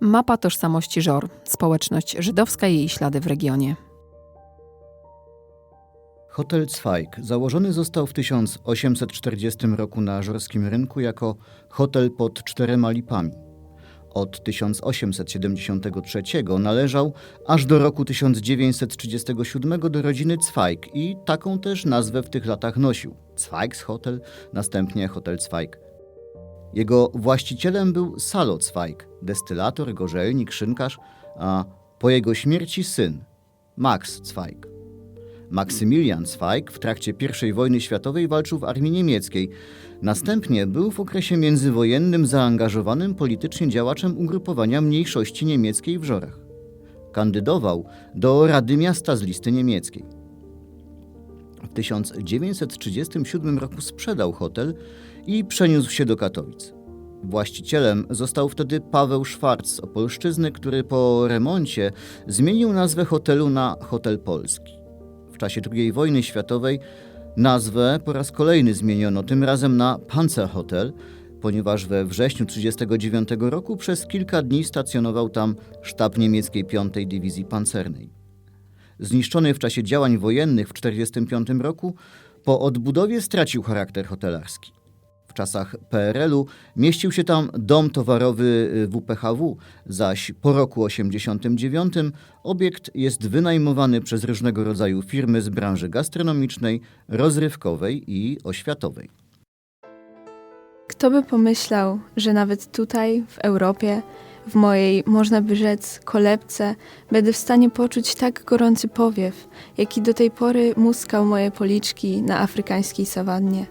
Mapa tożsamości Żor. Społeczność żydowska i jej ślady w regionie. Hotel Zweig założony został w 1840 roku na żorskim rynku jako hotel pod czterema lipami. Od 1873 należał aż do roku 1937 do rodziny Zweig i taką też nazwę w tych latach nosił. Zweigs Hotel, następnie Hotel Zweig. Jego właścicielem był Salo Zweig, destylator, gorzelnik, szynkarz, a po jego śmierci syn, Max Zweig. Maksymilian Zweig w trakcie I wojny światowej walczył w armii niemieckiej. Następnie był w okresie międzywojennym zaangażowanym politycznie działaczem ugrupowania mniejszości niemieckiej w Żorach. Kandydował do Rady Miasta z listy niemieckiej. W 1937 roku sprzedał hotel i przeniósł się do Katowic. Właścicielem został wtedy Paweł Szwarc Opolszczyzny, który po remoncie zmienił nazwę hotelu na Hotel Polski. W czasie II wojny światowej nazwę po raz kolejny zmieniono, tym razem na Panzerhotel, ponieważ we wrześniu 1939 roku przez kilka dni stacjonował tam sztab niemieckiej 5 Dywizji Pancernej. Zniszczony w czasie działań wojennych w 1945 roku, po odbudowie stracił charakter hotelarski. W czasach PRL-u mieścił się tam dom towarowy WPHW, zaś po roku 1989 obiekt jest wynajmowany przez różnego rodzaju firmy z branży gastronomicznej, rozrywkowej i oświatowej. Kto by pomyślał, że nawet tutaj, w Europie, w mojej, można by rzec, kolebce, będę w stanie poczuć tak gorący powiew, jaki do tej pory muskał moje policzki na afrykańskiej sawannie.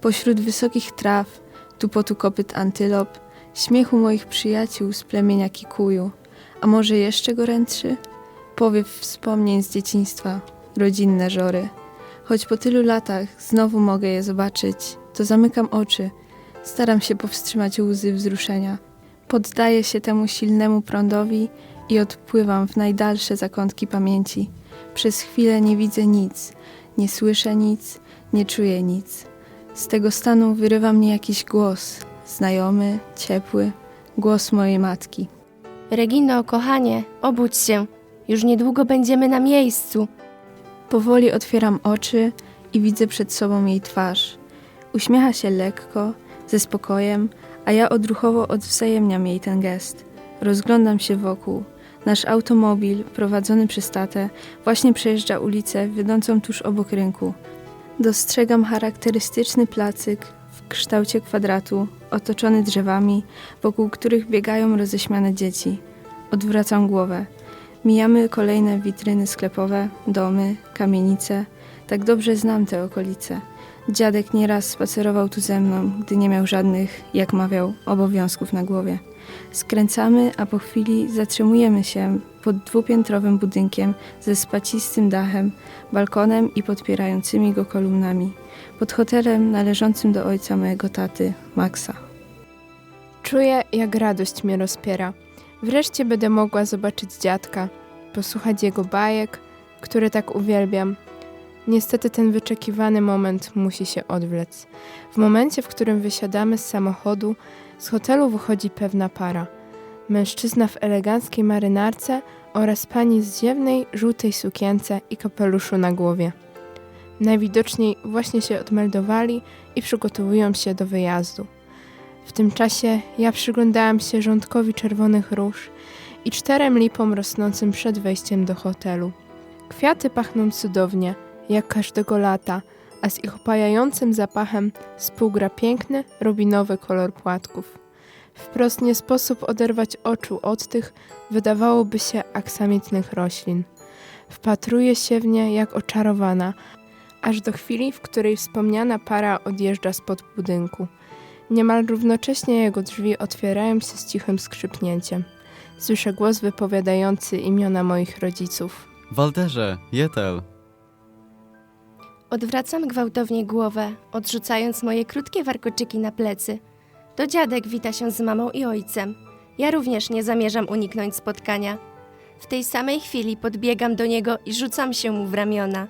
Pośród wysokich traw, tupotu kopyt antylop, śmiechu moich przyjaciół z plemienia Kikuju, a może jeszcze gorętszy? Powiew wspomnień z dzieciństwa, rodzinne żory. Choć po tylu latach znowu mogę je zobaczyć, to zamykam oczy, staram się powstrzymać łzy wzruszenia. Poddaję się temu silnemu prądowi i odpływam w najdalsze zakątki pamięci. Przez chwilę nie widzę nic, nie słyszę nic, nie czuję nic. Z tego stanu wyrywa mnie jakiś głos, znajomy, ciepły, głos mojej matki. Regino, kochanie, obudź się. Już niedługo będziemy na miejscu. Powoli otwieram oczy i widzę przed sobą jej twarz. Uśmiecha się lekko, ze spokojem, a ja odruchowo odwzajemniam jej ten gest. Rozglądam się wokół. Nasz automobil, prowadzony przez tatę, właśnie przejeżdża ulicę wiodącą tuż obok rynku. Dostrzegam charakterystyczny placyk w kształcie kwadratu, otoczony drzewami, wokół których biegają roześmiane dzieci. Odwracam głowę. Mijamy kolejne witryny sklepowe, domy, kamienice. Tak dobrze znam te okolice. Dziadek nieraz spacerował tu ze mną, gdy nie miał żadnych, jak mawiał, obowiązków na głowie. Skręcamy, a po chwili zatrzymujemy się pod dwupiętrowym budynkiem ze spacistym dachem, balkonem i podpierającymi go kolumnami. Pod hotelem należącym do ojca mojego taty, Maxa. Czuję, jak radość mnie rozpiera. Wreszcie będę mogła zobaczyć dziadka, posłuchać jego bajek, które tak uwielbiam. Niestety ten wyczekiwany moment musi się odwlec. W momencie, w którym wysiadamy z samochodu, z hotelu wychodzi pewna para. Mężczyzna w eleganckiej marynarce oraz pani z ziewnej, żółtej sukience i kapeluszu na głowie. Najwidoczniej właśnie się odmeldowali i przygotowują się do wyjazdu. W tym czasie ja przyglądałam się rządkowi czerwonych róż i czterem lipom rosnącym przed wejściem do hotelu. Kwiaty pachną cudownie, jak każdego lata, a z ich opajającym zapachem współgra piękny, rubinowy kolor płatków. Wprost nie sposób oderwać oczu od tych, wydawałoby się, aksamitnych roślin. Wpatruję się w nie jak oczarowana, aż do chwili, w której wspomniana para odjeżdża spod budynku. Niemal równocześnie jego drzwi otwierają się z cichym skrzypnięciem. Słyszę głos wypowiadający imiona moich rodziców. Walterze, Jetel, Odwracam gwałtownie głowę, odrzucając moje krótkie warkoczyki na plecy. To dziadek wita się z mamą i ojcem. Ja również nie zamierzam uniknąć spotkania. W tej samej chwili podbiegam do niego i rzucam się mu w ramiona.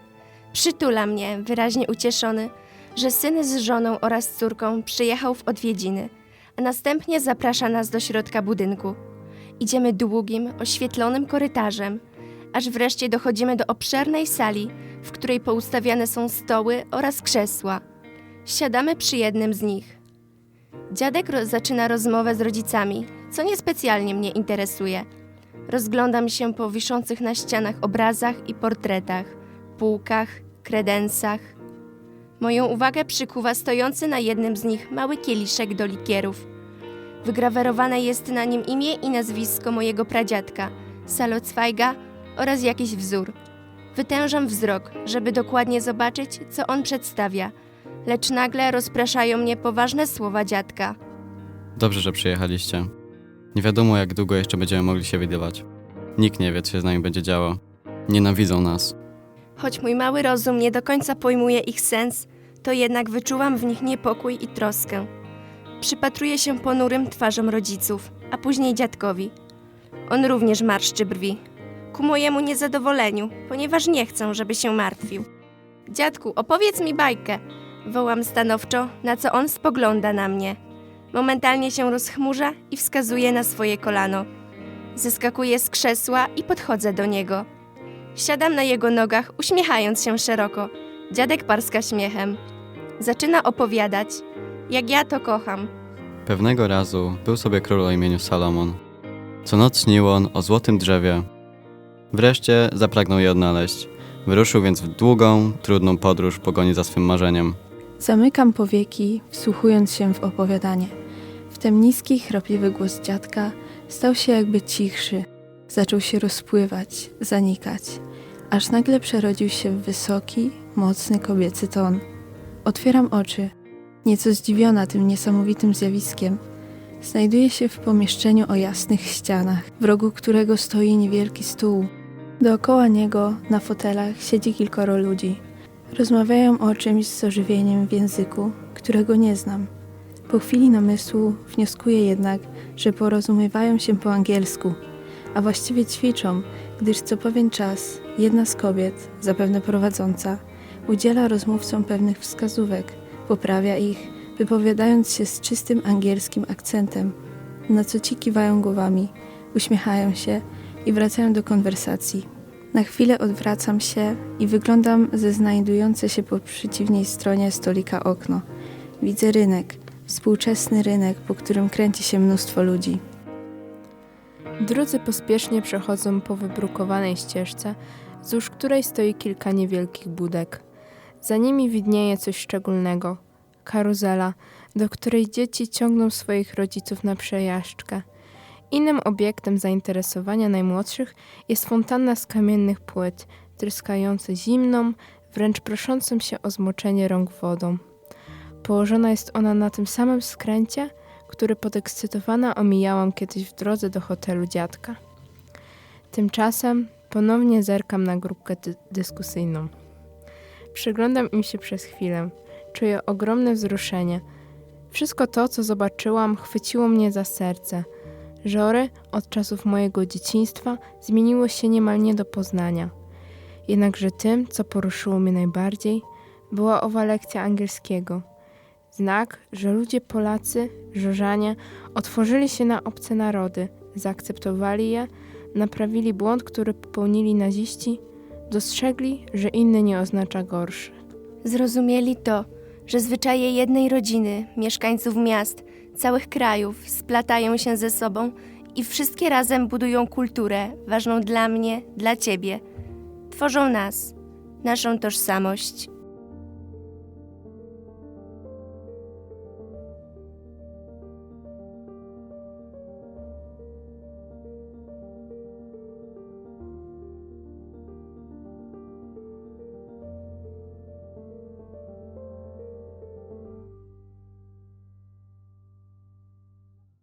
Przytula mnie, wyraźnie ucieszony, że syn z żoną oraz córką przyjechał w odwiedziny, a następnie zaprasza nas do środka budynku. Idziemy długim, oświetlonym korytarzem, aż wreszcie dochodzimy do obszernej sali, w której poustawiane są stoły oraz krzesła. Siadamy przy jednym z nich. Dziadek ro- zaczyna rozmowę z rodzicami, co niespecjalnie mnie interesuje. Rozglądam się po wiszących na ścianach obrazach i portretach, półkach, kredensach. Moją uwagę przykuwa stojący na jednym z nich mały kieliszek do likierów. Wygrawerowane jest na nim imię i nazwisko mojego pradziadka, Salocwajga oraz jakiś wzór. Wytężam wzrok, żeby dokładnie zobaczyć, co on przedstawia, lecz nagle rozpraszają mnie poważne słowa dziadka. Dobrze, że przyjechaliście. Nie wiadomo, jak długo jeszcze będziemy mogli się widywać. Nikt nie wie, co się z nami będzie działo. Nienawidzą nas. Choć mój mały rozum nie do końca pojmuje ich sens, to jednak wyczuwam w nich niepokój i troskę. Przypatruję się ponurym twarzom rodziców, a później dziadkowi. On również marszczy brwi. Ku mojemu niezadowoleniu, ponieważ nie chcę, żeby się martwił. Dziadku, opowiedz mi bajkę, wołam stanowczo, na co on spogląda na mnie. Momentalnie się rozchmurza i wskazuje na swoje kolano. Zeskakuję z krzesła i podchodzę do niego. Siadam na jego nogach, uśmiechając się szeroko. Dziadek parska śmiechem. Zaczyna opowiadać, jak ja to kocham. Pewnego razu był sobie król o imieniu Salomon. Co noc śnił on o złotym drzewie. Wreszcie zapragnął je odnaleźć. Wyruszył więc w długą, trudną podróż w pogoni za swym marzeniem. Zamykam powieki, wsłuchując się w opowiadanie. Wtem niski, chrapliwy głos dziadka stał się jakby cichszy. Zaczął się rozpływać, zanikać, aż nagle przerodził się w wysoki, mocny kobiecy ton. Otwieram oczy, nieco zdziwiona tym niesamowitym zjawiskiem. Znajduję się w pomieszczeniu o jasnych ścianach, w rogu którego stoi niewielki stół. Dookoła niego, na fotelach, siedzi kilkoro ludzi. Rozmawiają o czymś z ożywieniem w języku, którego nie znam. Po chwili namysłu wnioskuję jednak, że porozumiewają się po angielsku, a właściwie ćwiczą, gdyż co pewien czas jedna z kobiet, zapewne prowadząca, udziela rozmówcom pewnych wskazówek, poprawia ich, wypowiadając się z czystym angielskim akcentem, na co ci kiwają głowami, uśmiechają się i wracają do konwersacji. Na chwilę odwracam się i wyglądam ze znajdujące się po przeciwnej stronie stolika okno. Widzę rynek, współczesny rynek, po którym kręci się mnóstwo ludzi. Drudzy pospiesznie przechodzą po wybrukowanej ścieżce, wzdłuż której stoi kilka niewielkich budek. Za nimi widnieje coś szczególnego karuzela, do której dzieci ciągną swoich rodziców na przejażdżkę. Innym obiektem zainteresowania najmłodszych jest fontanna z kamiennych płyt, tryskająca zimną, wręcz proszącą się o zmoczenie rąk wodą. Położona jest ona na tym samym skręcie, który podekscytowana omijałam kiedyś w drodze do hotelu dziadka. Tymczasem ponownie zerkam na grupkę dy- dyskusyjną. Przyglądam im się przez chwilę. Czuję ogromne wzruszenie. Wszystko to, co zobaczyłam, chwyciło mnie za serce. Żory od czasów mojego dzieciństwa zmieniło się niemal nie do poznania. Jednakże tym, co poruszyło mnie najbardziej, była owa lekcja angielskiego. Znak, że ludzie Polacy, Żorzanie, otworzyli się na obce narody, zaakceptowali je, naprawili błąd, który popełnili naziści, dostrzegli, że inny nie oznacza gorszy. Zrozumieli to, że zwyczaje jednej rodziny, mieszkańców miast, całych krajów splatają się ze sobą i wszystkie razem budują kulturę ważną dla mnie, dla ciebie. Tworzą nas, naszą tożsamość